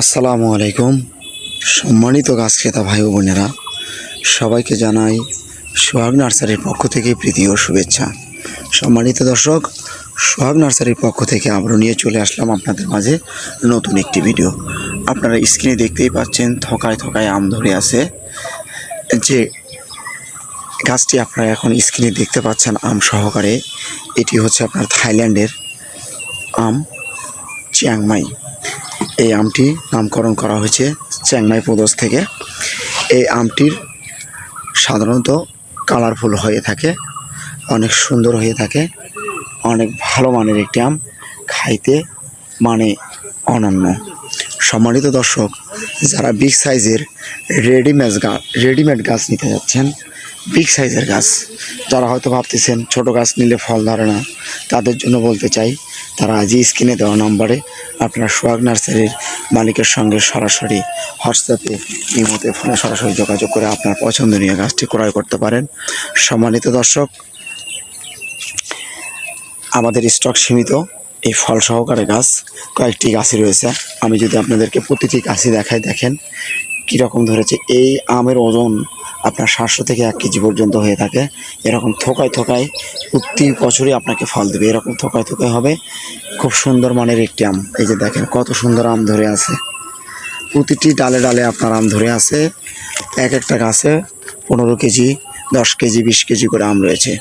আসসালামু আলাইকুম। সম্মানিত গাছ খেতা ভাই বোনেরা, সবাইকে জানাই সোহাগ নার্সারির পক্ষ থেকে প্রীতি ও শুভেচ্ছা। সম্মানিত দর্শক, সোহাগ নার্সারির পক্ষ থেকে আবারও নিয়ে চলে আসলাম আপনাদের মাঝে নতুন একটি ভিডিও। আপনারা স্ক্রিনে দেখতেই পাচ্ছেন, থকায় থকায় আম ধরে আছে। যে গাছটি আপনারা এখন স্ক্রিনে দেখতে পাচ্ছেন আম সহকারে, এটি হচ্ছে আপনার থাইল্যান্ডের আম চিয়াংমাই। এই আমটি নামকরণ করা হয়েছে চ্যাংমাই প্রদেশ থেকে। এই আমটির সাধারণত কালারফুল হয়ে থাকে, অনেক সুন্দর হয়ে থাকে, অনেক ভালো মানের একটি আম, খাইতে মানে অনন্য। সম্মানিত দর্শক, যারা বিগ সাইজের রেডিমেড গাছ রেডিমেড গাছ নিতে যাচ্ছেন, বিগ সাইজের গাছ, যারা হয়তো ভাবতেছেন ছোট গাছ নিলে ফল ধরে না তাদের জন্য বলতে চাই, তারা আজই স্ক্রিনে দেওয়া নম্বরে আপনার সোহাগ নার্সারির মালিকের সঙ্গে সরাসরি হোয়াটসঅ্যাপে ইমোতে ফোনে সরাসরি যোগাযোগ করে আপনার পছন্দনীয় গাছটি ক্রয় করতে পারেন। সম্মানিত দর্শক, আমাদের স্টক সীমিত, এই ফল সহকারে গাছ, কয়েকটি গাছই রয়েছে। আমি যদি আপনাদেরকে প্রতিটি গাছই দেখাই, দেখেন কীরকম ধরেছে। এই আমের ওজন আপনার সাতশো থেকে এক কেজি পর্যন্ত হয়ে থাকে। এরকম থোকায় থোকায় প্রতি বছরই আপনাকে ফল দেবে। এরকম থোকায় থোকায় হবে। খুব সুন্দর মানের একটি আম। এই যে দেখেন, কত সুন্দর আম ধরে আছে। প্রতিটি ডালে ডালে আপনার আম ধরে আছে। এক একটা গাছে পনেরো কেজি, দশ কেজি, বিশ কেজি করে আম রয়েছে।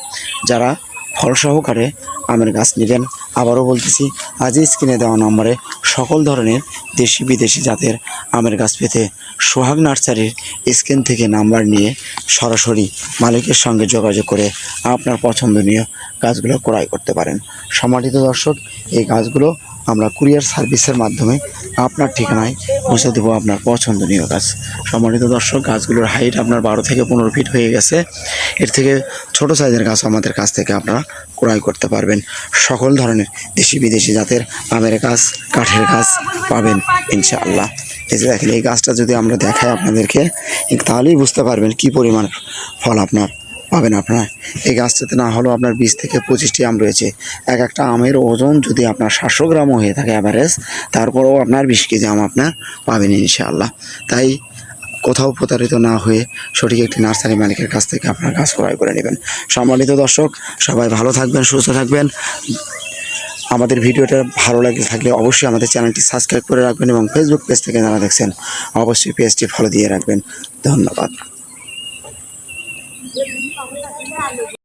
যারা ফল সহকারে আমের গাছ নেবেন আবারও বলতেছি, আজই স্ক্রিনে দেওয়া নম্বরে সকল ধরনের দেশি বিদেশি জাতের আমের গাছ পেতে সোহাগ নার্সারির স্ক্রিন থেকে নাম্বার নিয়ে সরাসরি মালিকের সঙ্গে যোগাযোগ করে আপনার পছন্দনীয় গাছগুলো ক্রয় করতে পারেন। সম্মানিত দর্শক, এই গাছগুলো আমরা কুরিয়ার সার্ভিসের মাধ্যমে আপনার ঠিকানায় পৌঁছে দেবো আপনার পছন্দনীয় গাছ। সম্মানিত দর্শক, গাছগুলোর হাইট আপনার বারো থেকে পনেরো ফিট হয়ে গেছে। এর থেকে ছোট সাইজের গাছ আমাদের কাছ থেকে আপনারা ক্রয় করতে পারবেন। সকল ধরনের দেশি বিদেশি জাতের আমের গাছ, কাঠের গাছ পাবেন ইনশাআল্লাহ। এই যে দেখেন, এই গাছটা যদি আমরা দেখাই আপনাদেরকে, তাহলেই বুঝতে পারবেন কি পরিমাণ ফল আপনার পাবেন আপনার। এই গাছটাতে না হলেও আপনার বিশ থেকে পঁচিশটি আম রয়েছে। এক একটা আমের ওজন যদি আপনার সাতশো গ্রামও হয়ে থাকে অ্যাভারেজ তারপরেও আপনার বিশ কেজি আম আপনার পাবেন ইনশাআল্লাহ। তাই কোথাও প্রতারিত না হয়ে সঠিক একটি নার্সারি মালিকের কাছ থেকে আপনার গাছ ক্রয় করে নেবেন। সম্মানিত দর্শক, সবাই ভালো থাকবেন, সুস্থ থাকবেন। আমাদের ভিডিওটা ভালো লাগে থাকলে অবশ্যই আমাদের চ্যানেলটি সাবস্ক্রাইব করে রাখবেন এবং ফেসবুক পেজ থেকে যারা দেখছেন, অবশ্যই পেজটি ফলো দিয়ে রাখবেন। ধন্যবাদ। Còn bây giờ.